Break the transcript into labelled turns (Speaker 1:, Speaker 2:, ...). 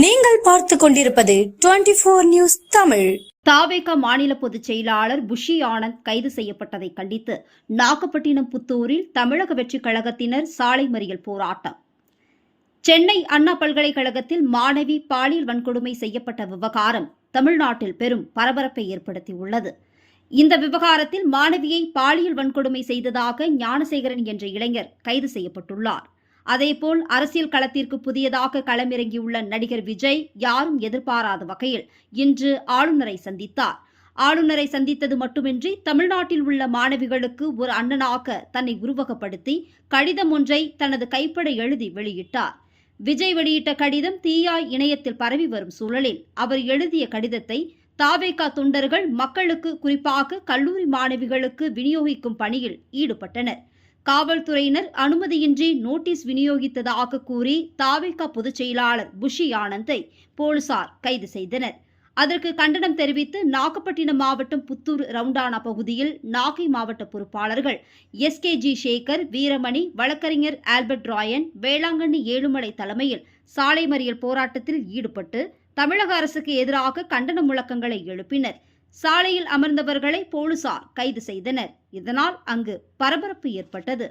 Speaker 1: நீங்கள் பார்த்து கொண்டிருப்பது டுவெண்டி போர் நியூஸ் தமிழ்.
Speaker 2: தாவேக மாநில பொதுச் செயலாளர் புஷி ஆனந்த் கைது செய்யப்பட்டதை கண்டித்து நாகப்பட்டினம் புத்தூரில் தமிழக வெற்றிக் கழகத்தினர் சாலை மறியல் போராட்டம். சென்னை அண்ணா பல்கலைக்கழகத்தில் மாணவி பாலியல் வன்கொடுமை செய்யப்பட்ட விவகாரம் தமிழ்நாட்டில் பெரும் பரபரப்பை ஏற்படுத்தியுள்ளது. இந்த விவகாரத்தில் மாணவியை பாலியல் வன்கொடுமை செய்ததாக ஞானசேகரன் என்ற இளைஞர் கைது செய்யப்பட்டுள்ளார். அதேபோல் அரசியல் களத்திற்கு புதியதாக களமிறங்கியுள்ள நடிகர் விஜய் யாரும் எதிர்பாராத வகையில் இன்று ஆளுநரை சந்தித்தார். ஆளுநரை சந்தித்தது மட்டுமின்றி தமிழ்நாட்டில் உள்ள மாணவிகளுக்கு ஒரு அண்ணனாக தன்னை உருவகப்படுத்தி கடிதம் ஒன்றை தனது கைப்பட எழுதி வெளியிட்டார். விஜய் வெளியிட்ட கடிதம் தீயாய் இணையத்தில் பரவி வரும் சூழலில் அவர் எழுதிய கடிதத்தை தாவேகா தொண்டர்கள் மக்களுக்கு குறிப்பாக கல்லூரி மாணவிகளுக்கு விநியோகிக்கும் பணியில் ஈடுபட்டனர். காவல்துறையினர் அனுமதியின்றி நோட்டீஸ் விநியோகித்ததாக கூறி தாவேகா பொதுச் செயலாளர் புஷி ஆனந்தை போலீசார் கைது செய்தனர். அதற்கு கண்டனம் தெரிவித்து நாகப்பட்டினம் மாவட்டம் புத்தூர் ரவுண்டானா பகுதியில் நாகை மாவட்ட பொறுப்பாளர்கள் S K G Sekar Veeramani வழக்கறிஞர் ஆல்பர்ட் ராயன் வேளாங்கண்ணி ஏழுமலை தலைமையில் சாலை மறியல் போராட்டத்தில் ஈடுபட்டு தமிழக அரசுக்கு எதிராக கண்டன முழக்கங்களை எழுப்பினர். சாலையில் அமர்ந்தவர்களை போலீசார் கைது செய்தனர். இதனால் அங்கு பரபரப்பு ஏற்பட்டது.